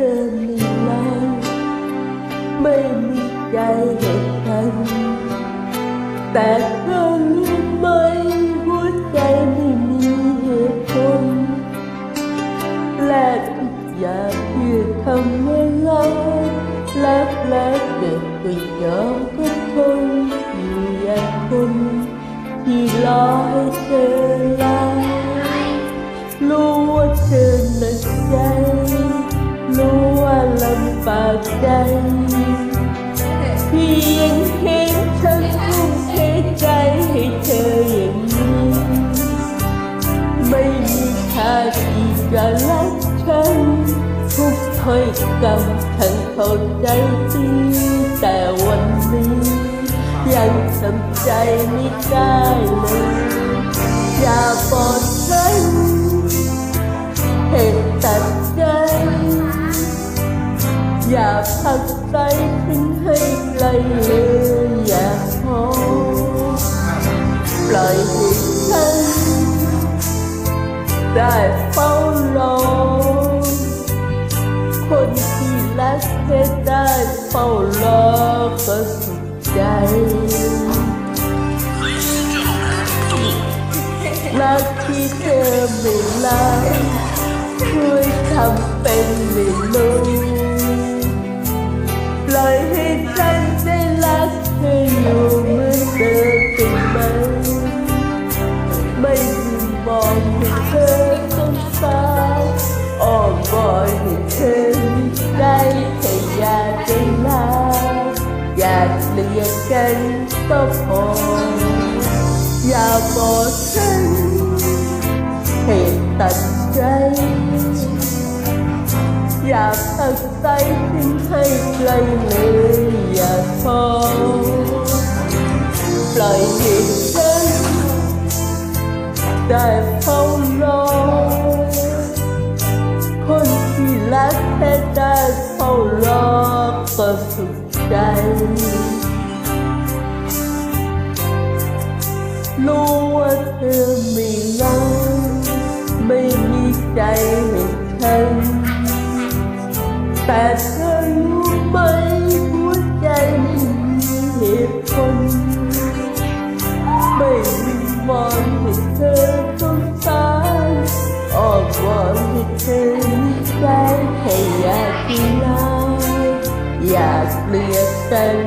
รู้ว่าเธอมีรักไม่มีใจให้ฉันแต่เธอรู้ไหมหัวใจไม่ ลำบากใจเพียงเห็นฉันทุ่มเทใจให้เธออย่างนี้ ไม่มีท่าที่จะรักฉันทุกถ้อยคำฉันเข้าใจดีแต่วันนี้ ยังทำใจไม่ได้ อย่าพักใจถึงให้ไกลเลยอย่าพอปล่อยให้ฉันได้เฝ้ารอคนที่รักเธอได้เฝ้ารอก็สุขใจรักที่เธอไม่รักช่วยทำเป็นไม่รู้ เลียกกันก็พออย่าบอกฉันให้ตัดใจอย่าพักใจถึงให้ไกลเลยอย่าท้อปล่อยให้ฉันได้เฝ้ารอคนที่รักแค่ได้เฝ้ารอก็สุข ใจ รู้ว่าเธอไม่รักไม่มีใจให้ฉันแต่เธอ อยากเกลียดกัน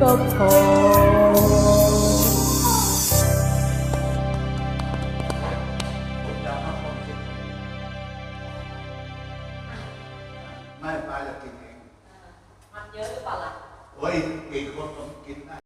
ก็พอ ไม่ปลาจะกินเอง มันเยอะหรือเปล่าล่ะ โอ้ยกี่คนผมกินได้